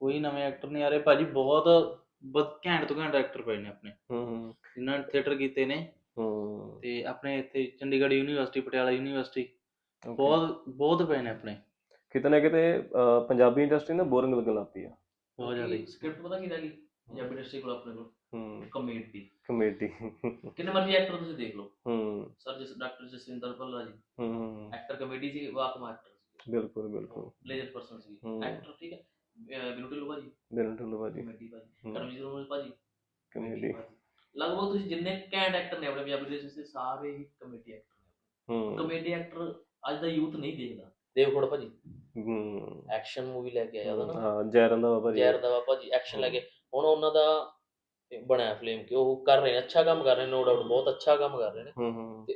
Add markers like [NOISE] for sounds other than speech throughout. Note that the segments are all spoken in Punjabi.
ਕੋਈ ਨਵੇਂ ਐਕਟਰ ਨਹੀਂ ਆ ਰਹੇ ਭਾਜੀ ਬਹੁਤ ਬਹੁਤ ਘੈਂਟ ਤੋਂ ਘੈਂਟ ਐਕਟਰ ਪਏ ਨੇ ਆਪਣੇ। ਹੂੰ ਹੂੰ। ਜਿਨ੍ਹਾਂ ਨੇ ਥੀਏਟਰ ਕੀਤੇ ਨੇ। ਹੂੰ। ਤੇ ਆਪਣੇ ਇੱਥੇ ਚੰਡੀਗੜ੍ਹ ਯੂਨੀਵਰਸਿਟੀ ਪਟਿਆਲਾ ਯੂਨੀਵਰਸਿਟੀ. ਬਹੁਤ ਬਹੁਤ ਪਏ ਨੇ ਆਪਣੇ। ਕਿਤੇ ਨਾ ਕਿਤੇ ਪੰਜਾਬੀ ਇੰਡਸਟਰੀ ਨਾ ਬੋਰਿੰਗ ਲੱਗਣ ਲੱਗ ਪਈ ਆ। ਬਹੁਤ ਜ਼ਿਆਦਾ ਸਕ੍ਰਿਪਟ ਪਤਾ ਕੀ ਰਹਿ ਗਈ? ਪੰਜਾਬੀ ਇੰਡਸਟਰੀ ਕੋਲ ਆਪਣੇ ਕੋਲ। ਹੂੰ। ਕਮੇਡੀ ਕਮੇਡੀ ਕਿੰਨੇ ਮਰਜ਼ੀ ਐਕਟਰ ਤੁਸੀਂ ਦੇਖ ਲਓ। ਹੂੰ। ਸਰ ਜਿਸ ਡਾਕਟਰ ਜਸਵਿੰਦਰ ਭੱਲਾ ਜੀ। ਹੂੰ। ਹੂੰ ਐਕਟਰ ਕਮੇਡੀ ਸੀ ਵਾਕਮਾ ਐਕਟਰ ਸੀ। ਬਿਲਕੁਲ ਬਿਲਕੁਲ। ਲੇਜਰ ਪਰਸਨ ਸੀ। ਐਕਟਰ ਠੀਕ ਹੈ। ਬਿਨੂਟੀ ਲੋ ਭਾਜੀ। ਦਿਲ ਢੁੱਲੂ ਬਾਜੀ ਕਮੇਡੀ ਭਾਜੀ। ਹੂੰ। ਕਰਮਜੀਤ ਰੋਮਲ ਭਾਜੀ। ਕਮੇਡੀ। ਭਾਜੀ। ਲਗਭਗ ਤੁਸੀਂ ਜਿੰਨੇ ਕੈਂਟ ਐਕਟਰ ਨੇ ਆਪਣੇ ਪੰਜਾਬੀ ਦੇ ਵਿੱਚ ਸਾਰੇ ਹੀ ਕਮੇਡੀ ਐਕਟਰ ਨੇ ਹੂੰ। ਕਮੇਡੀ ਐਕਟਰ ਅੱਜ ਦਾ ਯੂਥ ਨਹੀਂ ਦੇਖਦਾ। ਦੇਵਖੋੜ ਭਾਜੀ। ਹੂੰ। ਐਕਸ਼ਨ ਮੂਵੀ ਲੈ ਕੇ ਆਇਆ ਉਹਦਾ ਨਾ। ਹਾਂ ਜੈ ਰੰਧਾਵਾ ਭਾਜੀ। ਜ਼ਹਿਰ ਦਾ ਭਾਜੀ ਐਕਸ਼ਨ ਲੈ ਕੇ। ਹੁਣ ਉਹਨਾਂ ਦਾ ਬਣਿਆ ਫਿਲਮ ਕਿ ਉਹ ਕਰ ਰਹੇ ਨੇ ਅੱਛਾ ਕੰਮ ਕਰ ਰਹੇ ਨੇ ਨੋ ਡਾਊਟ ਬਹੁਤ ਅੱਛਾ ਕੰਮ ਕਰ ਰਹੇ ਨੇ। ਹੂੰ ਹੂੰ।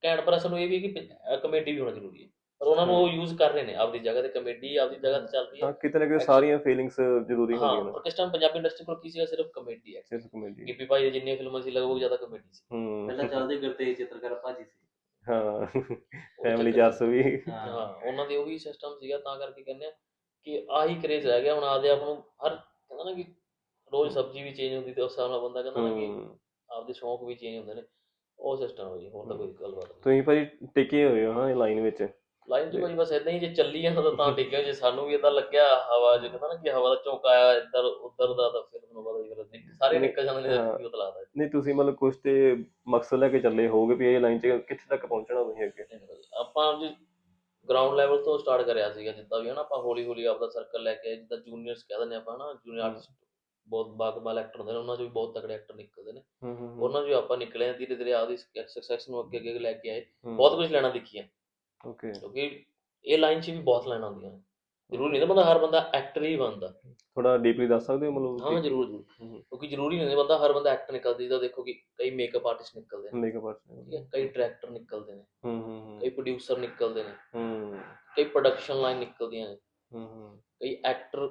ਕੈਂਟ ਪਰ ਅਸਲ ਨੂੰ ਇਹ ਵੀ ਹੈ ਕਿ ਕਮੇਡੀ ਵੀ ਹੋਣਾ ਜ਼ਰੂਰੀ ਹੈ। ਪਰ ਉਹਨਾਂ ਨੂੰ ਉਹ ਯੂਜ਼ ਕਰ ਰਹੇ ਨੇ ਆਪਦੀ ਜਗ੍ਹਾ ਤੇ ਕਮੇਡੀ ਆਪਦੀ ਜਗ੍ਹਾ ਤੇ ਚੱਲ ਰਹੀ ਤਾਂ ਹੈ। ਕਿਤੇ ਨਾ ਕਿਤੇ ਸਾਰੀਆਂ ਫੀਲਿੰਗਸ ਜ਼ਰੂਰੀ ਹਾਂ ਹੁੰਦੀਆਂ ਨੇ। ਕਿਸ ਟਾਈਮ ਪੰਜਾਬੀ ਇੰਡਸਟਰੀ ਕੋਲ ਕੀ ਸੀਗਾ ਸਿਰਫ ਕਮੇਡੀ ਹੈ। ਸਿਰਫ ਕਮੇਡੀ ਗਿੱਪੀ ਭਾਈ ਦੀ ਜਿੰਨੀਆਂ ਫਿਲਮਾਂ ਸੀ ਲਗਭਗ ਜ਼ਿਆਦਾ ਕਮੇਡੀ ਸੀ। ਹੂੰ। ਪਹਿਲਾਂ ਚੱਲਦੇ ਗੁਰਤੇਜ ਚਿੱਤਰਕਾਰ ਭਾਜੀ ਸੀ। ਹਾਂ। ਫੈਮਿਲੀ 400 ਵੀ। ਹਾਂ ਉਹਨਾਂ ਦੇ ਉਹੀ ਸਿਸਟਮ ਸੀਗਾ ਤਾਂ ਕਰਕੇ ਕਹਿੰਦੇ ਆ ਕਿ ਆਹੀ ਕਰੇਜ਼ ਰਹਿ ਗਿਆ ਹੁਣ ਆਦੇ ਆਪ ਨੂੰ ਹਰ ਕਹਿੰਦਾ ਨਾ ਕਿ ਰੋਜ਼ ਸਬਜ਼ੀ ਵੀ ਚੇਂਜ ਹੁੰਦੀ ਤੇ ਉਸ ਹਿਸਾਬ ਨਾਲ ਬੰਦਾ ਕਹਿੰਦਾ ਨਾ ਕਿ ਹੂੰ। ਆਪਦੇ ਸ਼ੌਂਕ ਵੀ ਚੇਂਜ ਹੁੰਦੇ ਨੇ। ਉਹ ਸਿਸਟਮ ਹੋ ਜੀ ਹੋਰ ਤਾਂ ਕੋਈ ਗੱਲਬਾਤ ਨਹੀਂ। ਤੁਸੀਂ ਭਾਜੀ ਟਿਕੇ ਹੋਏ ਹੋ ਨਾ ਇਹ ਲਾਈਨ ਵਿੱਚ। ਲਾਈਨ ਚ ਭਾਜੀ ਬਸ ਇਦਾਂ ਹੀ ਜੇ ਚੱਲੀ ਜਾਂਦਾ ਤਾਂ ਤਾਂ [LAUGHS] ਟਿਕਿਆ ਜੇ ਸਾਨੂੰ ਵੀ ਇਦਾਂ ਲੱਗਿਆ ਹਵਾ ਚ ਕਹਿੰਦਾ ਨਾ ਕਿ ਹਵਾ ਦਾ ਝੋਂਕਾ ਆਇਆ ਇੱਧਰ ਉੱਧਰ ਦਾ ਤਾਂ ਫਿਰ ਤੁਹਾਨੂੰ ਪਤਾ ਹੀ ਫਿਰ ਨਿਕ- ਸਾਰੇ ਨਿਕਲ ਜਾਂਦੇ ਨੇ ਹਾਂ। ਕੀ ਉਤਲਾਦਾ ਨਹੀਂ ਤੁਸੀਂ ਮਤਲਬ ਕੁਝ ਤੇ ਮਕਸਦ ਲੈ ਕੇ ਚੱਲੇ ਹੋਗੇ ਵੀ ਇਹ ਲਾਈਨ 'ਚ ਕਿੱਥੇ ਤੱਕ ਪਹੁੰਚਣਾ ਤੁਸੀਂ ਅੱਗੇ? ਆਪਾਂ ਜੀ ਗਰਾਊਂਡ ਲੈਵਲ ਤੋਂ ਸਟਾਰਟ ਕਰਿਆ ਸੀਗਾ ਜਿੱਦਾਂ ਵੀ ਹੈ ਨਾ ਆਪਾਂ ਹੌਲੀ ਹੌਲੀ ਆਪਦਾ ਸਰਕਲ ਲੈ ਕੇ ਆਏ, ਜਿੱਦਾਂ ਜੂਨੀਅਰਸ ਕਹਿ ਦਿੰਦੇ ਆਪਾਂ ਨਾ ਜੂਨੀਅਰ ਹਮ। ਆਰਟਿਸਟ ਬਹੁਤ ਬਾਕਮਾਲ ਐਕਟਰ ਹੁੰਦੇ ਨੇ ਉਹਨਾਂ ਚੋਂ ਵੀ ਬਹੁਤ ਤਕੜੇ ਐਕਟਰ ਨਿਕਲਦੇ ਨੇ। ਹੂੰ ਉਹਨਾਂ ਚੋਂ ਆਪਾਂ ਨਿਕਲੇ ਧੀਰੇ ਧੀਰੇ ਆਪਦੀ ਸਕਸੈਸ ਨੂੰ ਅੱਗੇ ਅੱਗੇ ਲੈ ਕੇ ਆਏ। ਬਹੁਤ ਕੁਝ ਲੈਣਾ ਦੇਖੀਆਂ। ਓਕੇ ਕਿਉਂਕਿ ਇਹ ਲਾਈਨ 'ਚ ਵੀ ਬਹੁਤ ਲਾਈਨਾਂ ਨੇ। ਜ਼ਰੂਰੀ ਨਹੀਂ ਨਾ ਬੰਦਾ ਹਰ ਬੰਦਾ ਐਕਟਰ ਹੀ ਬਣਦਾ। ਥੋੜਾ ਡੀਪਲੀ ਦੱਸ ਸਕਦੇ ਹੋ ਮਤਲਬ ਹਾਂ ਜ਼ਰੂਰ ਜ਼ਰੂਰ। ਕਿਉਂਕਿ ਜ਼ਰੂਰੀ ਨਹੀਂ ਬੰਦਾ ਹਰ ਬੰਦਾ ਐਕਟਰ ਨਿਕਲਦਾ ਜਿੱਦਾਂ ਦੇਖੋ ਕਿ ਕਈ ਮੇਕਅਪ ਆਰਟਿਸਟ ਨਿਕਲਦੇ ਨੇ। ਮੇਕਅਪ ਆਰਟਿਸਟ ਠੀਕ ਹੈ ਕਈ ਡਾਇਰੈਕਟਰ ਨਿਕਲਦੇ ਨੇ। ਹੂੰ ਹੂੰ ਕਈ ਪ੍ਰੋਡਿਊਸਰ ਨਿਕਲਦੇ ਨੇ। ਹੂੰ ਕਈ ਪ੍ਰੋਡਕਸ਼ਨ ਲਾਈਨ ਨਿਕਲਦੀਆਂ ਨੇ। ਹੂੰ ਹੂੰ ਕਈ ਐਕਟਰ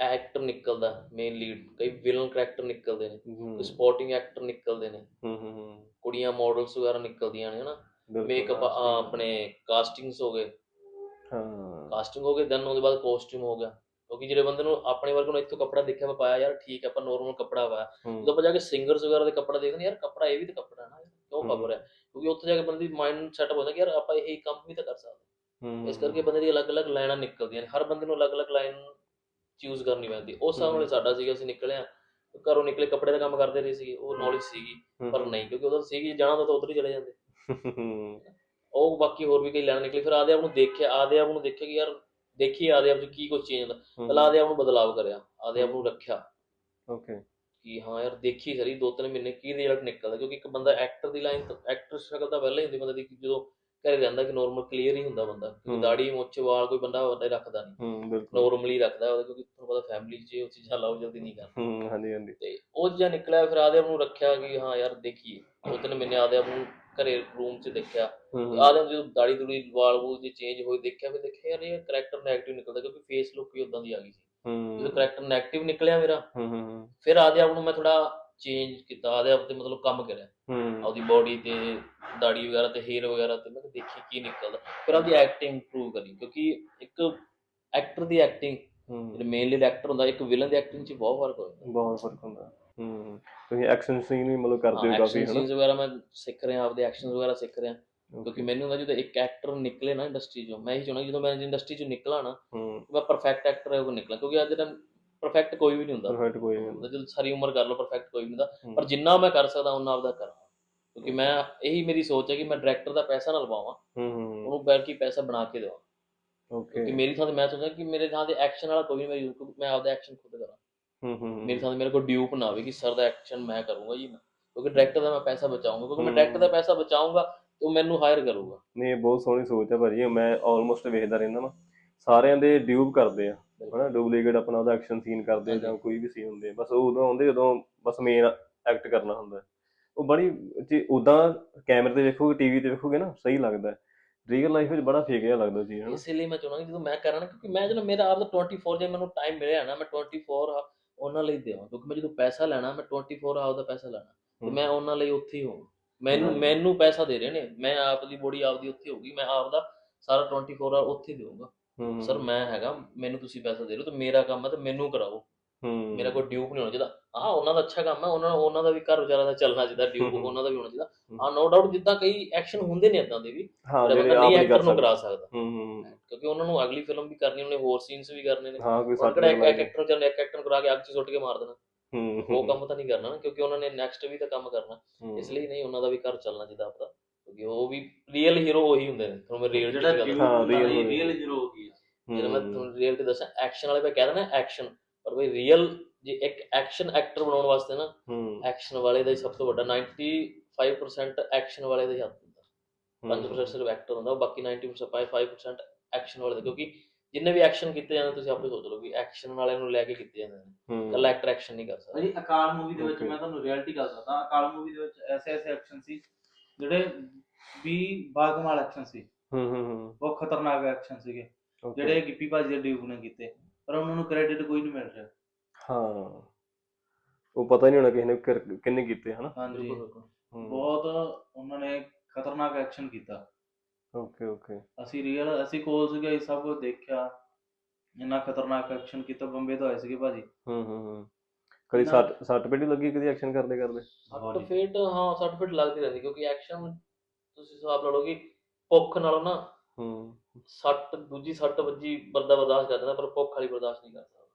ਐਕਟਰ ਨਿਕਲਦਾ ਮੇਨ ਲੀਡ ਕਈ ਵਿਲਨ ਕਰੈਕਟਰ ਨਿਕਲਦੇ ਨੇ। ਸਪੋਰਟਿੰਗ ਐਕਟਰ ਨਿਕਲਦੇ ਨੇ। ਹੂੰ ਹੂੰ ਕੁੜੀਆਂ ਮਾਡਲਸ ਵਗੈਰਾ ਨਿਕਲਦੀਆਂ ਨੇ ਹਨਾ। ਮੇਕਅਪ ਆਪਣੇ ਕਾਸਟਿੰਗਸ ਹੋ ਗਏ। ਹਾਂ। ਕਾਸਟਿੰਗ ਹੋ ਗਈ ਦੈਨ ਉਹਦੇ ਬਾਅਦ ਕੋਸਟਿਊਮ ਹੋ ਗਿਆ। ਕਿਉਂਕਿ ਜਿਹੜੇ ਬੰਦੇ ਨੂੰ ਆਪਣੇ ਵਰਗੇ ਨੂੰ ਇੱਥੋਂ ਕੱਪੜਾ ਦੇਖਿਆ ਵਾ ਪਾਇਆ ਯਾਰ ਠੀਕ ਹੈ ਆਪਾਂ ਨੋਰਮਲ ਕੱਪੜਾ ਹੂੰ, ਜਦੋਂ ਆਪਾਂ ਜਾ ਕੇ ਸਿੰਗਰਸ ਵਗੈਰਾ ਦੇ ਕੱਪੜਾ ਦੇਖਦੇ ਯਾਰ ਕੱਪੜਾ ਇਹ ਵੀ ਤਾਂ ਕੱਪੜਾ ਨਾ ਕਿਉਂ। ਕਵਰ ਹੈ? ਕਿਉਂਕਿ ਉੱਥੇ ਜਾ ਕੇ ਬੰਦੇ ਦੀ ਮਾਈਂਡ ਸੈਟਅਪ ਹੋ ਜਾਂਦਾ ਕਿ ਯਾਰ ਆਪਾਂ ਇਹ ਕੰਮ ਵੀ ਤਾਂ ਕਰ ਸਕਦੇ ਇਸ ਕਰਕੇ ਬੰਦੇ ਦੀ ਅਲੱਗ-ਅਲੱਗ ਲਾਈਨਾਂ ਨਿਕਲਦੀਆਂ ਨੇ ਹਰ ਬੰਦੇ ਨੂੰ ਅਲੱਗ-ਅਲੱਗ ਲਾਈਨ ਚੂਜ਼ ਕਰਨੀ ਪੈਂਦੀ। ਉਸ ਹੀ। ਸਾਡਾ ਸੀਗਾ ਅਸੀਂ ਨਿਕਲੇ ਆ ਘਰੋਂ ਨਿਕਲੇ ਕੱਪੜੇ ਦਾ ਕੰਮ ਕਰਦੇ ਰਹੇ ਸੀ ਉਹ ਨੌਲੇਜ ਸੀਗੀ ਪਰ ਨਹੀਂ ਕਿਉਂਕਿ ਉਹਦਾ ਸੀਗੀ ਜਾਣਾ ਤਾਂ ਉਧਰ ਹੀ ਚਲੇ ਜਾਂਦੇ। ਉਹ ਬਾਕੀ ਹੋਰ ਵੀ ਕਈ ਲਾਈਨ ਨਿਕਲੀ ਫਿਰ ਆਦੇ ਆਪ ਨੂੰ ਦੇਖਿਆ ਆਦੇ ਆਪ ਨੂੰ ਦੇਖਿਆ ਕਿ ਯਾਰ ਦੇਖੀ ਆਦੇ ਆਪ ਚ ਕੀ ਕੁਝ ਚੇਂਜ ਹੁੰਦਾ। ਪਹਿਲਾਂ ਆਦੇ ਆਪ ਨੂੰ ਬਦਲਾਵ ਕਰਿਆ ਆਦੇ ਆਪ ਨੂੰ ਰੱਖਿਆ। ਓਕੇ। ਕਿ ਹਾਂ ਯਾਰ ਦੇਖੀ ਸਰੀ ਦੋ ਤਿੰਨ ਮਹੀਨੇ ਕੀ ਰਿਜ਼ਲਟ ਨਿਕਲਦਾ ਕਿਉਂਕਿ ਇੱਕ ਬੰਦਾ ਐਕਟਰ ਦੀ ਲਾਈਨ ਐਕਟਰ ਸ਼ਕਲ ਤਾਂ ਪਹਿਲਾਂ ਹੀ ਹੁੰਦੀ ਬੰਦੇ ਦੀ ਜਦੋਂ ਘਰੇ ਰਹਿੰਦਾ ਕਿ ਨਾਰਮਲ ਕਲੀਅਰ ਹੀ ਹੁੰਦਾ ਬੰਦਾ ਦਾੜੀ ਮੁੱਛ ਵਾਲ ਕੋਈ ਬੰਦਾ ਵੱਡਾ ਰੱਖਦਾ ਨਹੀਂ। ਹੂੰ ਬਿਲਕੁਲ। ਨਾਰਮਲੀ ਰੱਖਦਾ ਉਹਦੇ ਕਿਉਂਕਿ ਤੁਹਾਨੂੰ ਪਤਾ ਫੈਮਿਲੀ 'ਚ ਉਹ ਚੀਜ਼ਾਂ ਲਾਓ ਜਲਦੀ ਨਹੀਂ ਕਰਦਾ ਹੂੰ ਹਾਂਜੀ ਹਾਂਜੀ। ਤੇ ਉਹ ਚੀਜ਼ਾਂ ਨਿਕਲਿਆ ਫਿਰ ਆਦੇ ਆਪ ਨੂੰ ਰੱਖਿਆ ਕਿ ਹਾਂ ਯਾਰ ਦੇਖੀਏ ਦੋ ਤਿੰਨ ਮਹੀਨੇ ਆਦੇ ਆਪ ਨੂੰ ਘਰੇ ਰੂਮ 'ਚ ਦੇਖਿਆ। ਹੂੰ ਆਦੇ ਜਦੋਂ ਦਾੜੀ ਦੂੜੀ ਵਾਲ ਵੂਲ ਜੇ ਚੇਂਜ ਹੋਏ ਦੇਖਿਆ ਫਿਰ ਦੇਖਿਆ ਯਾਰ ਇਹ ਕਰੈਕਟਰ ਨੈਗੇਟਿਵ ਨਿਕਲਦਾ ਕਿਉਂਕਿ ਫੇਸ ਲੁੱਕ ਵੀ ਉਦਾਂ ਦੀ ਆ ਗਈ ਸੀ। ਜਦੋਂ ਕਰੈਕਟਰ ਨੈਗੇਟਿਵ ਨਿਕਲਿਆ ਮੇਰਾ ਫਿਰ ਆਦੇ ਆਪ ਨੂੰ ਮੈਂ ਥੋੜਾ ਚੇਂਜ ਕੀਤਾ ਆਦੇ ਆਪ ਤੇ ਮਤਲਬ ਕੰਮ ਕਰਿਆ। ਆਪਦੀ ਬੋਡੀ ਤੇ ਦਾੜੀ ਵਗੈਰਾ ਤੇ ਹੇਅਰ ਵਗੈਰਾ ਤੇ ਮੈਂ ਦੇਖੀ ਕੀ ਨਿਕਲਦਾ। ਫਿਰ ਆਪਦੀ ਐਕਟਿੰਗ ਇੰਪਰੂਵ ਕਰੀ ਕਿਉਂਕਿ ਇੱਕ ਐਕਟਰ ਦੀ ਐਕਟਿੰਗ ਜਿਹੜਾ ਮੇਨ ਲੀਡ ਐਕਟਰ ਹੁੰਦਾ ਇੱਕ ਵਿਲਨ ਦੀ ਐਕਟਿੰਗ 'ਚ ਬਹੁਤ ਫ਼ਰਕ ਹੋਇਆ। ਬਹੁਤ ਫ਼ਰਕ ਹੁੰਦਾ। ਤੁਸੀਂ ਐਕਸ਼ਨ ਸੀਨ ਵੀ ਮਤਲਬ ਕਰਦੇ ਹੋ ਕਾਫੀ ਹਨਾ? ਸੀਨਸ ਵਗੈਰਾ ਮੈਂ ਸਿੱਖ ਰਿਹਾ ਆਪਦੇ ਐਕਸ਼ਨਸ ਵਗੈਰਾ ਸਿੱਖ ਰਿਹਾ। ਕਿਉਂਕਿ ਮੈਨੂੰ ਹੁੰਦਾ ਜਦੋਂ ਇੱਕ ਐਕਟਰ ਨਿਕਲੇ ਨਾ ਇੰਡਸਟਰੀ 'ਚੋਂ। ਮੈਂ ਇਹੀ ਚਾਹੁੰਦਾ ਕਿ ਜਦੋਂ ਮੈਂ ਇੰਡਸਟਰੀ 'ਚੋਂ ਨਿਕਲਾਂ ਨਾ ਮੈਂ ਪਰਫੈਕਟ ਐਕਟਰ ਹੋ ਨਿਕਲਾਂ। ਕਿਉਂਕਿ ਅੱਜ ਦੇ ਪਰਫੈਕਟ ਕੋਈ ਵੀ ਨਹੀਂ ਹੁੰਦਾ। ਪਰਫੈਕਟ ਕੋਈ ਨਹੀਂ ਹੁੰਦਾ। ਜਦੋਂ ਸਾਰੀ ਉਮਰ ਕਰ ਲਓ ਪਰਫੈਕਟ ਕੋਈ ਨਹੀਂ ਹੁੰਦਾ। ਪਰ ਜਿੰਨਾ ਮੈਂ ਕਰ ਸਕਦਾ ਉਹਨਾਂ ਆਪਦਾ ਕਰਾਂ। ਕਿਉਂਕਿ ਮੈਂ ਇਹੀ ਮੇਰੀ ਸੋਚ ਹੈ ਕਿ ਮੈਂ ਡਾਇਰੈਕਟਰ ਦਾ ਪੈਸਾ ਨਾ ਲਵਾਵਾਂ। ਹੂੰ ਹੂੰ ਉਹਨੂੰ ਬਲਕਿ ਪੈਸਾ ਬਣਾ ਕੇ ਦੇਵਾਂ। ਓਕੇ ਕਿਉਂਕਿ ਮੇਰੀ ਥਾਂ ਤੇ ਮੈਂ ਸੋਚਿਆ ਕਿ ਮੇਰੇ ਥਾਂ ਤੇ ਐਕਸ਼ਨ ਵਾਲਾ ਕੋਈ ਨਹੀਂ ਮੈਂ YouTube ਮੈਂ ਆਪਦਾ ਐਕਸ਼ਨ ਖੁਦ ਕਰਾਂ। ਹੂੰ ਹੂੰ ਮੇਰੀ ਤੇ ਮੇਰੇ ਕੋਲ ਡਿਊਪ ਨਾ ਆਵੇ ਕਿ ਸਰ ਦਾ ਐਕਸ਼ਨ ਮੈਂ ਕਰੂੰਗਾ ਜੀ ਕਿਉਂਕਿ ਡਾਇਰੈਕਟਰ ਦਾ ਮੈਂ ਪੈਸਾ ਬਚਾਉਂਗਾ ਕਿਉਂਕਿ ਮੈਂ। ਡਾਇਰੈਕਟਰ ਦਾ ਪੈਸਾ ਬਚਾਉਂਗਾ ਤੇ ਉਹ ਮੈਨੂੰ ਹਾਇਰ ਕਰੂਗਾ। ਨਹੀਂ ਬਹੁਤ ਸੋਹਣੀ ਸੋਚ ਹੈ ਭਾਜੀ ਮੈਂ ਆਲਮੋਸਟ ਵੇਖਦਾ ਰਹਿੰਦਾ ਵਾਂ। ਸਾਰਿਆਂ ਦੇ ਡਿਊਬ ਕਰਦੇ ਆ ਹਨਾ ਡੁਪਲੀਕੇਟ ਆਪਣਾ ਉਹਦਾ ਐਕਸ਼ਨ ਸੀਨ ਕਰਦੇ ਆ ਜਾਂ। ਕੋਈ ਵੀ ਸੀਨ ਹੁੰਦੇ ਬਸ ਉਹ ਉਦੋਂ ਆਉਂਦੇ ਜਦੋਂ ਬਸ ਮੇਨ ਐਕਟ ਕਰਨਾ ਹੁੰਦਾ। ਉਹ ਬੜੀ ਜੇ ਉਦਾਂ ਕੈਮਰੇ ਤੇ ਵੇਖੋਗੇ ਟੀਵੀ ਤੇ ਵੇਖੋਗੇ ਨਾ ਸਹੀ ਲੱਗਦਾ ਰੀਅਲ ਲਾਈਫ ਵਿੱਚ ਬੜਾ ਫੇਕ ਜਿਹਾ ਲੱਗਦਾ ਜੀ ਹਨਾ। ਇਸੇ ਲਈ ਮੈਂ ਚਾਹੁੰਦਾ ਕਿ ਜਦੋਂ ਮੈਂ ਕਰਾਂ ਨਾ ਕਿਉਂਕਿ ਮੈਂ ਜਦੋਂ ਮੇਰਾ ਆਪਦਾ 24 ਜੇ ਮੈਨੂੰ ਟਾਈਮ ਮਿਲਿਆ ਨਾ ਮੈਂ 24 ਆ ਉਹਨਾਂ ਲਈ ਦੇਵਾਂ ਕਿਉਂਕਿ ਮੈਂ ਜਦੋਂ ਪੈਸਾ ਲੈਣਾ ਮੈਂ 24 ਆਵਰ ਦਾ ਪੈਸਾ ਲੈਣਾ ਤੇ ਹੂੰ। ਮੈਂ ਉਹਨਾਂ ਲਈ ਉੱਥੇ ਹੀ ਹੋਵਾਂ। ਮੈਨੂੰ ਮੈਨੂੰ ਪੈਸਾ ਦੇ ਰਹੇ ਨੇ ਮੈਂ ਆਪ ਦੀ ਬੋਡੀ ਆਪਦੀ ਉੱਥੇ ਹੋਊਗੀ ਮੈਂ ਆਪ ਦਾ ਸਾਰਾ 24 ਆਵਰ ਉੱਥੇ ਦੇਵਾਂਗਾ ਹੂੰ। ਸਰ ਮੈਂ ਹੈਗਾ ਮੈਨੂੰ ਤੁਸੀਂ ਪੈਸਾ ਦੇ ਰਹੇ ਹੋ ਤੇ ਮੇਰਾ ਕੰਮ ਹੈ ਤੇ ਮੈਨੂੰ ਕਰਾਓ। ਹੂੰ। ਮੇਰਾ ਕੋਈ ਡਿਊਪ ਨਹੀਂ ਹੋਣਾ ਚਾਹੀਦਾ। ਹਾਂ ਉਹਨਾਂ ਦਾ ਅੱਛਾ ਕੰਮ ਹੈ ਉਹਨਾਂ ਉਹਨਾਂ ਦਾ ਵੀ ਘਰ ਵਿਚਾਰਾ ਦਾ ਚੱਲਣਾ ਚਾਹੀਦਾ ਡਿਊਪ ਹੂੰ, ਹੂੰ। ਉਹਨਾਂ ਦਾ ਵੀ ਹੋਣਾ ਚਾਹੀਦਾ। ਹਾਂ। ਨੋ ਡਾਊਟ ਜਿੱਦਾਂ ਕਈ ਐਕਸ਼ਨ ਹੁੰਦੇ ਨੇ ਇਦਾਂ ਦੇ ਵੀ ਹਾਂ ਜਿਹੜਾ ਆਪ ਨਹੀਂ ਕਰ ਐਕਟਰ ਨੂੰ ਸਕਦੇ। ਕਰਾ ਸਕਦਾ। ਹੂੰ ਹੂੰ। ਕਿਉਂਕਿ ਉਹਨਾਂ ਨੂੰ ਅਗਲੀ ਫਿਲਮ ਵੀ ਕਰਨੀ ਉਹਨੇ ਹੋਰ ਸੀਨਸ ਵੀ ਕਰਨੇ ਨੇ। ਹਾਂ ਕੋਈ ਕਿਹੜਾ ਇੱਕ ਐਕਟਰ ਚੱਲ ਇੱਕ ਐਕਟਰ ਨੂੰ ਕਰਾ ਕੇ ਅੱਗ 'ਚ ਸੁੱਟ ਕੇ ਮਾਰ ਦੇਣਾ। ਹੂੰ ਉਹ ਕੰਮ ਤਾਂ ਨਹੀਂ ਕਰਨਾ ਨਾ ਕਿਉਂਕਿ ਉਹਨਾਂ ਨੇ ਨੈਕਸਟ ਵੀ ਤਾਂ ਕੰਮ ਕਰਨਾ। ਇਸ ਲਈ ਨਹੀਂ ਉਹਨਾਂ ਦਾ ਵੀ ਘਰ ਚੱਲਣਾ ਚਾਹੀਦਾ ਆਪਦਾ ਕਿਉਂਕਿ ਉਹ ਵੀ ਰੀਅਲ ਹੀਰੋ ਉਹੀ ਹੁੰਦੇ ਨੇ। ਤੁਹਾਨੂੰ ਮੈਂ ਰੀਅਲ ਜਿਹੜਾ ਗੱਲ ਹਾਂ, ਰੀਅਲ ਹੀਰੋ ਹੋ ਗਈ ਜਿਹੜਾ ਮੈਂ ਤੁਹਾਨੂੰ ਰੀਅਲ ਤੇ ਦੱਸਾਂ ਐਕਸ਼ਨ ਵਾਲੇ ਪੇ ਕਹਿ ਦੇਣਾ ਐਕਸ਼ਨ ਪਰ ਬਈ ਰੀਅਲ ਜੇ ਇੱਕ ਐਕਸ਼ਨ ਐਕਟਰ ਬਣਾਉਣ ਵਾਸਤੇ ਨਾ ਐਕਸ਼ਨ ਵਾਲੇ ਦਾ ਹੀ ਸਭ ਤੋਂ ਵੱਡਾ 95% ਐਕਸ਼ਨ ਵਾਲੇ ਦਾ ਹੀ ਹੱਥ ਹੁੰਦਾ। 5% ਸਿਰਫ ਐਕਟਰ ਹੁੰਦਾ ਉਹ ਬਾਕੀ 90% 5% ਐਕਸ਼ਨ ਵਾਲੇ ਦਾ ਕਿਉਂਕਿ ਜਿੰਨੇ ਵੀ ਐਕਸ਼ਨ ਕੀਤੇ ਜਾਂਦੇ ਤੁਸੀਂ ਆਪੇ ਸੋਚ ਲਓ ਵੀ ਐਕਸ਼ਨ ਵਾਲਿਆਂ ਨੂੰ ਲੈ ਕੇ ਕੀਤੇ ਜਾਂਦੇ ਨੇ। ਕੱਲਾ ਐਕਟਰ ਐਕਸ਼ਨ ਨਹੀਂ ਕਰ ਸਕਦਾ। ਭਾਜੀ ਅਕਾਲ ਮੂਵੀ ਦੇ ਵਿੱਚ. ਮੈਂ ਤੁਹਾਨੂੰ ਰਿਐਲਿਟੀ ਗੱਲ ਦੱਸਦਾ ਅਕਾਲ ਮੂਵੀ ਦੇ ਵਿੱਚ ਐਸੇ ਐਸੇ ਐਕਸ਼ਨ ਸੀ ਜਿਹੜੇ ਵੀ ਬਾਗਮਾਲ ਐਕਸ਼ਨ ਸੀ। ਹੂੰ ਹੂੰ ਹੂੰ। ਬਹੁਤ ਖਤਰਨਾਕ ਐਕਸ਼ਨ ਸੀਗੇ ਜਿਹੜੇ ਗਿੱਪੀ ਭਾਜੀ ਦੇ ਡਿਊਬ ਨੇ ਕੀਤੇ ਪਰ ਉਹਨਾਂ ਨੂੰ ਕ੍ਰੈਡਿਟ ਕੋਈ ਨਹੀਂ ਮਿਲ ਰਿਹਾ। ਹਾਂ। ਉਹ ਪਤਾ ਨਹੀਂ ਹੋਣਾ ਕਿਸੇ ਨੇ ਕਿੰਨੇ ਕੀਤੇ ਹਨਾ? ਹਾਂਜੀ। ਬਹੁਤ ਉਹਨਾਂ ਨੇ ਖਤਰਨਾਕ ਐਕਸ਼ਨ ਕੀਤਾ। ਓਕੇ ਓਕੇ ਅਸੀਂ ਰੀਅਲ ਅਸੀਂ ਕੋਲ ਸੀਗੇ ਅਸੀਂ ਸਭ ਕੁਝ ਦੇਖਿਆ। ਇੰਨਾ ਖਤਰਨਾਕ ਐਕਸ਼ਨ ਕੀਤਾ ਬੰਬੇ ਤੋਂ ਆਏ ਸੀਗੇ ਭਾਜੀ। ਹੂੰ ਹੂੰ ਹੂੰ। ਕਦੀ ਨਾ- ਸੱਟ ਸੱਟ ਪੇਟੀ ਲੱਗੀ ਕਦੀ ਐਕਸ਼ਨ ਕਰਦੇ ਕਰਦੇ? ਸਰਟੀਫਿਕੇਟ ਹਾਂ ਸਰਟੀਫਿਕੇਟ ਲੱਗਦੀ ਰਹਿੰਦੀ ਕਿਉਂਕਿ ਐਕਸ਼ਨ ਤੁਸੀਂ ਹਿਸਾਬ ਲਾ ਲਓ ਕਿ ਭੁੱਖ ਨਾਲੋਂ ਨਾ ਹੂੰ। ਸੱਟ ਦੂਜੀ ਸੱਟ ਵੱਜੀ ਬੰਦਾ ਬਰਦਾਸ਼ਤ ਕਰ ਦਿੰਦਾ ਪਰ ਭੁੱਖ ਵਾਲੀ ਬਰਦਾਸ਼ਤ ਨਹੀਂ ਕਰ ਸਕਦਾ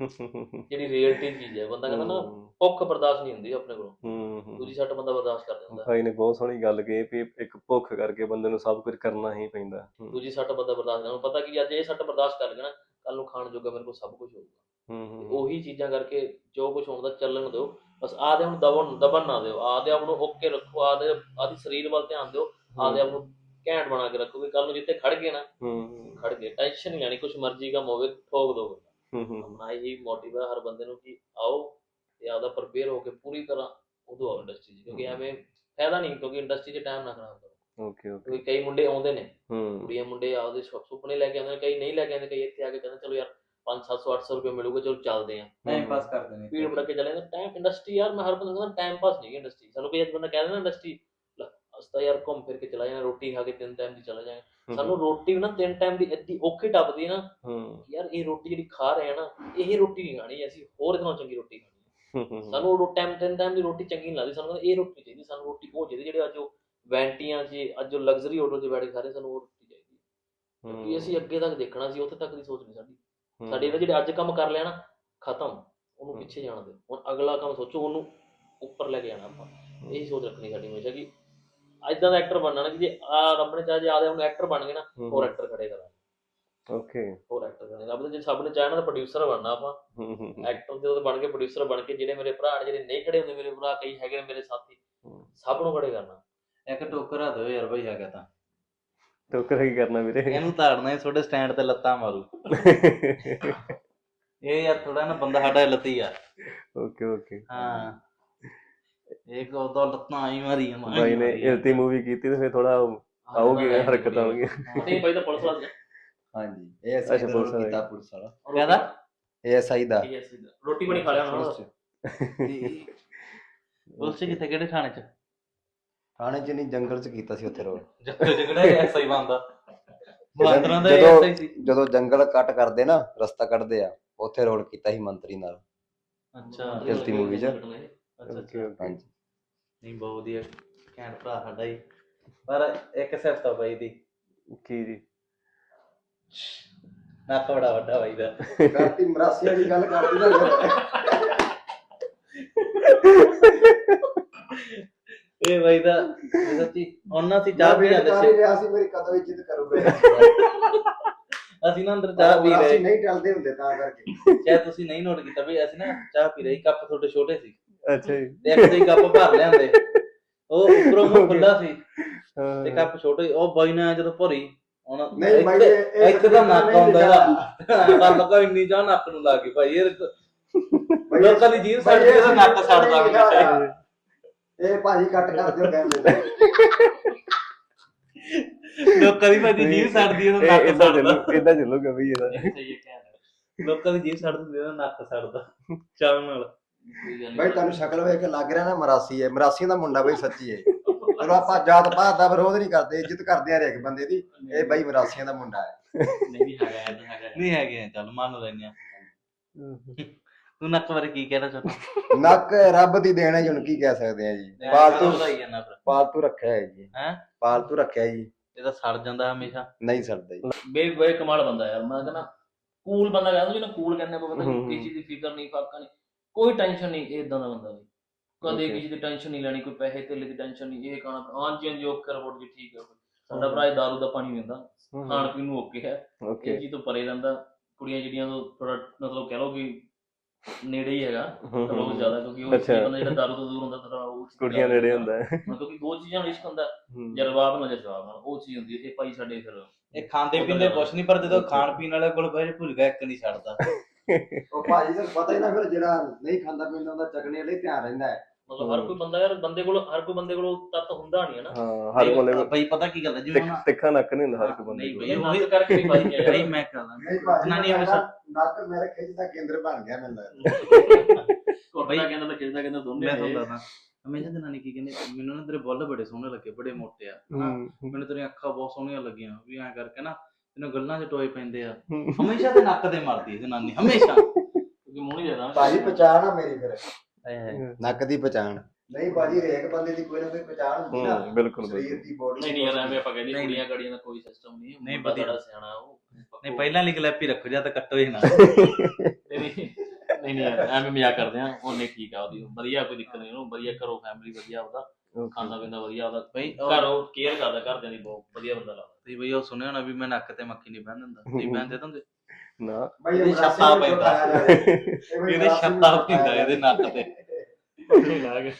ਜਿਹੜੀ ਰੀਅਲਟੀ ਚੀਜ਼ ਹੈ ਬੰਦਾ ਕਹਿੰਦਾ ਨਾ ਭੁੱਖ ਬਰਦਾਸ਼ਤ ਨਹੀਂ ਹੁੰਦੀ ਆਪਣੇ ਕੋਲੋਂ। ਹੂੰ ਹੂੰ। ਦੂਜੀ ਸੱਟ ਬੰਦਾ ਬਰਦਾਸ਼ਤ ਕਰ ਦਿੰਦਾ। ਭਾਈ ਨੇ ਬਹੁਤ ਸੋਹਣੀ ਗੱਲ ਕਹੀ ਵੀ ਇੱਕ ਭੁੱਖ ਕਰਕੇ ਬੰਦੇ ਨੂੰ ਸਭ ਕੁਝ ਕਰਨਾ ਹੀ ਪੈਂਦਾ। ਦੂਜੀ ਸੱਟ ਬੰਦਾ ਬਰਦਾਸ਼ਤ ਕਰਦਾ ਪਤਾ ਕਿ ਅੱਜ ਇਹ ਸੱਟ ਬਰਦਾਸ਼ਤ ਕਰ ਲੈਣਾ ਕੱਲ ਨੂੰ ਖਾਣ ਜੋਗਾ ਮੇਰੇ ਕੋਲ ਸਭ ਕੁਝ ਹੋਊਗਾ। ਹੂੰ ਹੂੰ। ਉਹੀ ਚੀਜ਼ਾਂ ਕਰਕੇ ਜੋ ਕੁਝ ਹੋਣ ਦਾ ਚੱਲਣ ਦਿਓ ਬਸ ਆਦੇ ਹੁਣ ਦਬਨ ਦਬਨ ਨਾ ਦਿਓ। ਆਦੇ ਆਪ ਨੂੰ ਓਕੇ ਰੱਖੋ ਆਦੇ ਆਦੀ ਸਰੀਰ ਵੱਲ ਧਿਆਨ ਦਿਓ। ਆਦੇ ਆਪ ਨੂੰ ਘੈਂਟ ਬਣਾ ਕੇ ਰੱਖੋ ਵੀ ਕੱਲ ਨੂੰ ਜਿੱਥੇ ਖੜ ਗਏ ਨਾ ਹੂੰ ਖੜ ਗਏ। ਟੈਨਸ਼ਨ ਨਹੀਂ ਲੈਣੀ ਕੁਛ ਮਰਜ਼ੀ ਕੰਮ ਹੋਵੇ ਠੋਕ ਦੋ। ਆਪਣਾ ਇਹੀ ਮੋਟਿਵ ਹੈ ਹਰ ਬੰਦੇ ਨੂੰ ਕਿ ਆਓ ਤੇ ਆਪਦਾ ਪ੍ਰਪੇਅਰ ਹੋ ਕੇ ਪੂਰੀ ਤਰ੍ਹਾਂ ਉਦੋਂ ਆਓ ਇੰਡਸਟਰੀ 'ਚ ਕਿਉਂਕਿ ਐਵੇਂ ਫਾਇਦਾ ਨਹੀਂ ਕਿਉਂਕਿ ਇੰਡਸਟਰੀ 'ਚ ਟਾਈਮ ਨਾ ਖਰਾਬ ਕਰੋ। ਓਕੇ ਓਕੇ ਕਿਉਂਕਿ ਕਈ ਮੁੰਡੇ ਆਉਂਦੇ ਨੇ ਹੂੰ। ਕੁੜੀਆਂ ਮੁੰਡੇ ਆਪਦੇ ਸੁ- ਸੁਪਨੇ ਲੈ ਕੇ ਆਉਂਦੇ ਨੇ ਕਈ ਨਹੀਂ ਲੈ ਕੇ ਆਉਂਦੇ ਕਈ ਇੱਥੇ ਆ ਕੇ ਕਹਿੰਦੇ ਚਲੋ ਯਾਰ 5 700 800 ਰੁਪਏ ਮਿਲੂਗਾ ਚਲੋ ਚੱਲਦੇ ਆਂ। ਟਾਈਮ ਪਾਸ ਕਰਦੇ ਨੇ ਭੀੜ ਭੜਕੇ ਚਲੇ ਜਾਂਦੇ ਟਾਈਮ ਇੰਡਸਟਰੀ ਯਾਰ ਮੈਂ ਹਰ ਬੰਦਾ ਕਹਿੰਦਾ ਟਾਈਮ ਪਾਸ ਨਹੀਂ ਇੰਡਸਟਰੀ ਸਾਨੂੰ ਕੋਈ ਬੰਦਾ ਕਹਿ ਦੇਣਾ ਇੰਡਸਟਰੀ ਅਸਤਾ ਯਾਰ ਘੁੰਮ ਫਿਰ ਕੇ ਚਲਾ ਜਾਣਾ ਰੋਟੀ ਖਾ ਕੇ ਤਿੰਨ ਟਾਈਮ ਦੀ ਚਲਾ ਜਾਣਾ। ਸਾਨੂੰ ਰੋਟੀ ਨਾ ਤਿੰਨ ਟਾਈਮ ਦੀ ਇੱਦੀ ਔਖੀ ਟੱਪਦੀ ਹੈ ਨਾ ਹੂੰ। ਯਾਰ ਇਹ ਰੋਟੀ ਜਿਹੜੀ ਖਾ ਰਹੇ ਆ ਨਾ ਇਹ ਰੋਟੀ ਨਹੀਂ ਖਾਣੀ ਅਸੀਂ ਹੋਰ ਨਾਲੋਂ ਚੰਗੀ ਰੋਟੀ ਖਾਣੀ ਹੈ। ਹੂੰ ਹੂੰ ਸਾਨੂੰ ਉਹ ਟਾਈਮ ਤਿੰਨ ਟਾਈਮ ਦੀ ਰੋਟੀ ਚੰਗੀ ਨਹੀਂ ਲੱਗਦੀ ਸਾਨੂੰ ਕਹਿੰਦੇ ਇਹ ਰੋਟੀ ਚਾਹੀਦੀ ਸਾਨੂੰ ਰੋਟੀ ਉਹ ਚਾਹੀਦੀ ਜਿਹੜੇ ਅੱਜ ਉਹ ਵੈਂਟੀਆਂ 'ਚ ਅੱਜ ਉਹ ਲਗਜ਼ਰੀ ਹੋਟਲ 'ਚ ਬੈਠ ਕੇ ਖਾ ਰਹੇ ਸਾਨੂੰ ਉਹ ਰੋਟੀ ਚਾਹੀਦੀ। ਕਿਉਂਕਿ ਅਸੀਂ ਅੱਗੇ ਤੱਕ ਦੇਖਣਾ ਸੀ ਉੱਥੇ ਤੱਕ ਦੀ ਸੋਚ ਨਹੀਂ ਸਾਡੀ। ਸਾਡੇ ਨਾਲ ਜਿਹੜੇ ਅੱਜ ਕੰਮ ਕਰ ਲਿਆ ਨਾ ਖਤਮ ਉਹਨੂੰ ਪਿੱਛੇ ਜਾਣ ਦੇ। ਹੁਣ ਅਗਲਾ ਕੰਮ ਸੋਚੋ ਉਹਨੂੰ ਉੱਪਰ ਲੈ ਕੇ ਜਾਣਾ ਆਪਾਂ। ਇਹੀ ਸੋਚ ਰੱਖਣੀ ਸਾਡੀ ਹਮੇਸ਼ਾ ਕਿ ਇਦਾਂ ਦਾ ਐਕਟਰ ਬਣਨਾ ਨਾ ਕਿ ਜੇ ਆ ਰੱਬ ਨੇ ਚਾਹੇ ਜੇ ਆਦੇ ਹੁਣ ਐਕਟਰ ਬਣ ਗਏ ਨਾ ਹੋਰ ਐਕਟਰ ਖੜੇ ਕਰਾਂਗੇ। ਓਕੇ ਹੋਰ ਐਕਟਰ ਕਰਾਂਗੇ। ਰੱਬ ਜੇ ਸਭ ਨੇ ਚਾਹਣਾ ਤਾਂ ਪ੍ਰੋਡਿਊਸਰ ਬਣਨਾ ਆਪਾਂ। ਹੂੰ ਹੂੰ ਐਕਟਰ ਜਦੋਂ ਬਣ ਕੇ ਪ੍ਰੋਡਿਊਸਰ ਬਣ ਕੇ ਜਿਹੜੇ ਮੇਰੇ ਭਰਾ ਨੇ ਜਿਹੜੇ ਨਹੀਂ ਖੜੇ ਹੁੰਦੇ ਮੇਰੇ ਭਰਾ ਕਈ ਹੈਗੇ ਨੇ ਮੇਰੇ ਸਾਥੀ ਸਭ ਨੂੰ ਖੜੇ ਕਰਨਾ। ਇੱਕ ਟੋਕਰਾ ਦਿਓ ਯਾਰ ਭਾਈ ਹੈਗਾ ਤਾਂ। ਟੋਕਰ ਕੀ ਕਰਨਾ ਵੀਰੇ? ਇਹਨੂੰ ਤਾੜਨਾ ਇਹ ਤੁਹਾਡੇ ਸਟੈਂਡ ਤੇ ਲੱਤਾਂ ਮਾਰੂ। [LAUGHS] ਇਹ ਯਾਰ ਥੋੜਾ ਨਾ ਬੰਦਾ ਸਾਡਾ ਲੱਤੀ ਆ। ਓਕੇ ਓਕੇ ਹਾਂ। ਇੱਕ ਉਹਦਾ ਲੱਤਾਂ ਆਈ ਮਾਰੀ ਆ, ਮਾਰੀ ਭਾਈ ਨੇ। ਇਲਤੀ ਮੂਵੀ ਕੀਤੀ ਤੇ ਫਿਰ ਥੋੜਾ ਆਉਗੀ ਹਰਕਤਾਂ ਆਉਣਗੀਆਂ ਨਹੀਂ ਭਾਈ ਤਾਂ ਪੁਲਿਸ ਵਾਲਾ ਹਾਂਜੀ ਇਹ ਐਸਆਈ ਦਾ ਪੁਲਿਸ ਰੋਲ। ਕੀਤਾ ਪੁਲਿਸ ਵਾਲਾ। ਕਹਿੰਦਾ ਇਹ ਐਸਆਈ ਦਾ। ਰੋਟੀ ਬਣੀ ਖਾ ਲਿਆ ਉਹਨਾਂ ਦਾ ਚ। ਕਿੱਥੇ ਕਿਹੜੇ ਥਾਣੇ 'ਚ? ਥਾਣੇ ਚ ਨਹੀਂ ਜੰਗਲ ਚ ਕੀਤਾ ਸੀ ਉੱਥੇ ਰੋਲ। ਜਿਹੜਾ ਐਸਾ ਹੀ ਬੰਦਾ ਬਾਂਦਰਾਂ ਦਾ ਜਦੋਂ- ਐਸਾ ਹੀ ਸੀ। ਜਦੋਂ ਜੰਗਲ ਕੱਟ ਕਰਦੇ ਨਾ ਰਸਤਾ ਕੱਢਦੇ ਆ ਉੱਥੇ ਰੋਲ ਕੀਤਾ ਸੀ ਮੰਤਰੀ ਨਾਲ। ਅੱਛਾ। ਕਿਰਤੀ movie 'ਚ। ਅੱਛਾ ਓਕੇ ਅੱਛਾ ਓਕੇ ਹਾਂਜੀ। ਨਹੀਂ ਬਹੁਤ ਵਧੀਆ। ਘੈਂਟ ਭਰਾ ਸਾਡਾ ਹੀ। ਪਰ ਇੱਕ ਸਿਫਤ ਆ ਬਾਈ ਦੀ। ਕੀ ਜੀ? ਨੱਕ ਬੜਾ ਵੱਡਾ ਬਾਈ ਦਾ। ਕਰਤੀ ਮਰਾਸੀਆਂ ਦੀ ਗੱਲ ਕਰਦੀ ਨਾ। ਇਹ ਬਾਈ ਦਾ ਇਹ ਸੱਚੀ ਉਹਨਾਂ ਸੀ ਚਾਹ ਪੀ ਜਾਂਦੇ ਸੀ। ਰਿਹਾ ਸੀ ਮੇਰੀ ਕਦੋਂ ਇੱਜ਼ਤ ਕਰੂਗੇ? ਅਸੀਂ ਨਾ ਅੰਦਰ ਚਾਹ ਪੀ ਰਹੇ। ਨਹੀਂ ਟਲਦੇ ਹੁੰਦੇ ਤਾਂ ਕਰਕੇ। ਚਾਹੇ ਤੁਸੀਂ ਨਹੀਂ ਨੋਟ ਕੀਤਾ ਵੀ ਅਸੀਂ ਨਾ ਚਾਹ ਪੀ ਰਹੇ ਸੀ, ਕੱਪ ਤੁਹਾਡੇ ਛੋਟੇ ਸੀ। ਅੱਛਾ ਜੀ। ਤੇ ਇੱਕ ਦੇ ਕੱਪ ਭਰ ਲਿਆਂਦੇ। ਉਹ ਉੱਪਰੋਂ ਮੂੰਹ ਖੁੱਲਾ ਸੀ। ਤੇ ਕੱਪ ਛੋਟੇ ਉਹ ਬਾਈ ਨੇ ਜਦੋਂ ਭਰੀ ਉਹਨਾਂ ਨਹੀਂ ਬਾਈ ਇੱਥੇ- ਇਹ- ਇਹ ਇੱਥੇ ਤਾਂ ਨੱਕ ਨਹੀਂ ਆਉਂਦਾ ਲਿਖਿਆ। ਇਹਦਾ। ਗੱਲ ਲਗਾ ਇੰਨੀ ਚਾਹ ਨੱਕ ਨੂੰ ਲੱਗ ਗਈ ਭਾਈ ਇਹ ਬਾਈ ਲੋਕਾਂ ਦੀ ਜੀਭ ਇਹਦਾ ਨੱਕ ਸੜਦਾ। ਇਹ ਭਾਜੀ ਕੱਟ ਕਰ ਦਿਓ। ਲੋਕਾਂ ਦੀ ਭਾਜੀ ਜੀਭ ਸੜਦੀ ਇਹਦਾ ਇਹ ਨੱਕ ਇਦਾਂ ਸੜਦਾ। ਚੱਲੂ ਇਦਾਂ ਚੱਲੂਗਾ ਬਈ ਇਹਦਾ। ਸਹੀ ਹੈ ਕਹਿਣਾ ਲੋਕਾਂ ਦੀ ਜੀਭ ਸੜਦੀ ਇਹਦਾ ਨੱਕ ਸੜਦਾ। ਚਾਹ ਨਾਲ। ਬਾਈ ਤੁਹਾਨੂੰ ਸ਼ਕਲ ਵੇਖ ਕੇ ਲੱਗ ਰਿਹਾ ਨਾ ਮਰਾਸੀ ਹੈ ਮਰਾਸੀਆਂ ਦਾ ਮੁੰਡਾ ਬਾਈ ਸੱਚੀ ਹੈ ਚਲੋ ਆਪਾਂ ਜਾਤ ਪਾਤ ਦਾ ਵਿਰੋਧ ਨਹੀਂ ਕਰਦੇ ਇੱਜ਼ਤ ਕਰਦੇ ਆ ਹਰੇਕ ਬੰਦੇ ਦੀ। ਇਹ ਬਾਈ ਮਰਾਸੀਆਂ ਦਾ ਮੁੰਡਾ ਹੈ। ਨਹੀਂ ਵੀ ਹੈਗਾ ਐ ਤਾਂ ਹੈਗਾ। ਨਹੀਂ ਹੈਗੇ ਆ, ਚੱਲ ਮੰਨ ਲੈਨੇ ਆ। ਤੂੰ ਨੱਕ ਬਾਰੇ ਕੀ ਕਹਿਣਾ ਚਾਹੁੰਦਾ ਨੱਕ ਰੱਬ ਦੀ ਦੇਣ ਹੈ ਜੀ ਹੁਣ ਕੀ ਕਹਿ ਸਕਦੇ ਆ ਜੀ। ਪਾਲਤੂ ਵਧਾਈ ਜਾਂਦਾ ਫਿਰ ਪਾਲਤੂ ਰੱਖਿਆ ਹੈ ਜੀ। ਹੈਂ? ਪਾਲਤੂ ਰੱਖਿਆ ਜੀ। ਇਹ ਤਾਂ ਸੜ ਜਾਂਦਾ ਹਮੇਸ਼ਾ। ਨਹੀਂ ਸਰਦਾ ਜੀ। ਬੇ ਬੇ ਕਮਾਲ ਬੰਦਾ ਯਾਰ। ਮੈਂ ਕਹਿੰਦਾ ਕੂਲ ਬੰਦਾ ਕਹਿੰਦਾ ਜਿਹਨੂੰ ਕੂਲ ਕਹਿੰਦੇ ਕੋ ਪਤਾ ਹੂੰ। ਕਿਸੇ ਚੀਜ਼ ਦੀ ਫਿਕਰ ਨਹੀਂ ਫਾਕਾ ਨਹੀਂ। ਕੋਈ ਟੈਨਸ਼ਨ ਨਹੀਂ ਇਹ ਇਦਾਂ ਦਾ ਬੰਦਾ ਵੀ। ਕਦੇ Okay. ਕਿਸੇ ਦੀ ਟੈਨਸ਼ਨ ਨਹੀਂ ਲੈਣੀ ਕੋਈ ਪੈਸੇ ਤੇ ਦੀ ਟੈਨਸ਼ਨ ਨਹੀਂ ਇਹ ਖਾਣਾ ਹਾਂਜੀ ਹਾਂਜੀ ਓਕੇ ਰਿਪੋਰਟ ਜੀ ਠੀਕ ਹੈ ਸਾਡਾ ਭਰਾ ਇਹ ਦਾਰੂ ਦਾ ਪਾਣੀ ਪੀਂਦਾ ਖਾਣ ਪੀਣ ਨੂੰ ਓਕੇ ਹੈ। ਇਹ ਓਕੇ ਚੀਜ਼ ਤੋਂ ਪਰੇ ਰਹਿੰਦਾ। ਕੁੜੀਆਂ ਜਿਹੜੀਆਂ ਤੋਂ ਥੋੜਾ ਮਤਲਬ ਕਹਿ ਲਓ ਕਿ ਨੇੜੇ ਹੀ ਹੈਗਾ ਲੋਕ ਜ਼ਿਆਦਾ ਕਿਉਂਕਿ ਉਹ ਅੱਛਾ। ਬੰਦਾ ਜਿਹੜਾ ਦਾਰੂ ਤੋਂ ਦੂਰ ਹੁੰਦਾ ਥੋੜਾ ਉਹ ਚੀਜ਼ ਕੁੜੀਆਂ ਨੇੜੇ ਹੁੰਦਾ। ਹੈ। ਹਾਂ, ਕਿਉਂਕਿ ਦੋ ਚੀਜ਼ਾਂ ਨੂੰ ਇਸ਼ਕ ਹੁੰਦਾ ਹੂੰ। ਜਾਂ ਰਵਾਬ ਨਾਲ ਜਾਂ ਜਵਾਬ ਨਾਲ ਉਹ ਚੀਜ਼ ਹੁੰਦੀ ਹੈ। ਇਹ ਭਾਈ ਸਾਡੇ ਫਿਰ ਇਹ ਖਾਂਦੇ ਪੀਂਦੇ ਕੁਛ ਨਹੀਂ ਪਰ ਜਦੋਂ ਖਾਣ ਪੀਣ ਵਾਲੇ ਕੋਲ ਬਹਿ ਭੁੱਲ ਗਿਆ ਇੱਕ ਨਹੀਂ ਛੱਡਦਾ। ਉਹ ਭਾਜੀ ਤੁਹਾਨੂੰ ਪਤਾ ਹੀ ਨਾ ਫਿਰ ਜਿਹੜਾ ਨਹੀਂ ਖਾਂਦਾ ਪੀਂਦਾ ਉਹਦਾ ਚੱਕਣੇ ਲਈ ਧਿਆਨ ਰਹਿੰਦਾ ਹੈ। ਮਤਲਬ ਹਰ ਕੋਈ ਬੰਦਾ ਯਾਰ ਬੰਦੇ ਕੋਲ ਹਰ ਕੋਈ ਬੰਦੇ ਕੋਲ ਤੱਤ ਹੁੰਦਾ ਨਹੀਂ ਹੈ ਨਾ। ਹਾਂ ਹਰ ਕੋਲੇ ਬਈ ਪਤਾ ਕੀ ਗੱਲ ਹੈ ਜਿਵੇਂ ਤਿੱਖ- ਹੁਣ ਤਿੱਖਾ ਨੱਕ ਨਹੀਂ ਹੁੰਦਾ ਹਰ ਕੋਈ ਬੰਦੇ ਨਹੀਂ ਕੋਲ। ਬਈ ਉਹੀ ਕਰਕੇ ਨਹੀਂ ਭਾਈ ਮੈਂ ਕਹਦਾ ਨਹੀਂ ਭਾਜੀ ਜਨਾਨੀ ਮੈਂ ਹਮੇਸ਼ਾ ਨੱਕ ਮੇਰੇ ਖਿੱਚ ਦਾ ਕੇਂਦਰ ਬਣ ਗਿਆ ਮੈਨੂੰ ਲੱਗਦਾ। ਕੋਟਾ ਕਹਿੰਦਾ ਤਾਂ ਖਿੱਚਦਾ ਕਹਿੰਦਾ ਦੋਨੇ ਮੈਂ ਤੁਹਾਨੂੰ ਨੇ। ਦੱਸਦਾ ਹਮੇਸ਼ਾ ਜਨਾਨੀ ਕੀ ਕਹਿੰਦੀ ਮੈਨੂੰ ਨਾ ਤੇਰੇ ਬੁੱਲ ਬੜੇ ਸੋਹਣੇ ਲੱਗੇ ਬੜੇ ਮੋਟੇ ਆ ਹੂੰ। ਮੈਨੂੰ ਤੇਰੀਆਂ ਅੱਖਾਂ ਬਹੁਤ ਸੋਹਣੀਆਂ ਲੱਗੀਆਂ ਵੀ ਐਂ ਕਰਕੇ ਨਾ ਤੈਨੂੰ ਗੱਲਾਂ 'ਚ ਟੋਏ ਪੈਂਦੇ ਆ। ਹਮੇਸ਼ਾ ਤੇ ਨੱਕ ਤੇ ਮਾਰਦੀ ਜਨਾਨੀ ਹਮੇਸ਼ਾ। ਕਿਉਂਕਿ ਮੂੰਹ ਨਹੀਂ ਦੇਦਾ ਭਾਜੀ ਪਛਾਣ ਆ ਮੇਰੀ ਫਿਰ। ਨੱਕ ਦੀ ਪਛਾਣ। ਨਹੀਂ ਭਾਜੀ ਹਰੇਕ ਬੰਦੇ ਦੀ ਕੋਈ ਨਾ ਕੋਈ ਪਛਾਣ ਹੁੰਦੀ ਨਾ ਹੂੰ ਬਿਲਕੁਲ ਸਰੀਰ ਦੀ ਬੋਡੀ ਨਹੀਂ ਨਹੀਂ ਯਾਰ ਐਵੇਂ ਆਪਾਂ ਕਹਿੰਦੇ ਕੁੜੀਆਂ ਕੜੀਆਂ ਦਾ ਕੋਈ ਸਿਸਟਮ ਨਹੀਂ ਨਹੀਂ। ਸਾਡਾ ਸਿਆਣਾ ਉਹ ਨਹੀਂ ਪਹਿਲਾਂ ਲਿਖ ਲੈਪੀ ਰੱਖੋ ਜਾਂ ਤਾਂ ਕੱਟੋ ਹੀ ਨਾ। ਨਹੀਂ ਨਹੀਂ ਯਾਰ ਐਵੇਂ ਮਜ਼ਾਕ ਕਰਦੇ ਆ। ਉਹਨੇ ਠੀਕ ਆ ਉਹਦੀ। ਵਧੀਆ ਕੋਈ ਦਿੱਕਤ ਨਹੀਂ ਉਹਨੂੰ ਵਧੀਆ ਘਰੋਂ ਫੈਮਿਲੀ ਵਧੀਆ ਉਹਦਾ ਖਾਂਦਾ ਪੀਂਦਾ ਵਧੀਆ ਉਹਦਾ। ਬਈ ਘਰ ਉਹ ਕੇਅਰ ਕਰਦਾ ਘਰਦਿਆਂ ਦੀ ਬਹੁਤ ਵਧੀਆ ਬੰਦਾ ਲੱਗਦਾ। ਤੇ ਬਈ ਉਹ ਸੁਣਿਆ ਹੋਣਾ ਵੀ ਮੈਂ ਨੱਕ ਤੇ ਮੱਖੀ ਨਹੀਂ ਬੰਨ ਦਿੰਦਾ। ਨਹੀਂ ਬੰਨ ਦੇ ਦਿੰਦੇ ਨਾ। ਬਈ ਇਹਦੇ ਛੱਤਾ ਪੈਂਦਾ। ਇਹਦੇ ਇਹਦੇ ਛੱਤਾ ਪੈਂਦਾ ਇਹਦੇ ਨੱਕ ਤੇ। ਨਹੀਂ ਲੱਗ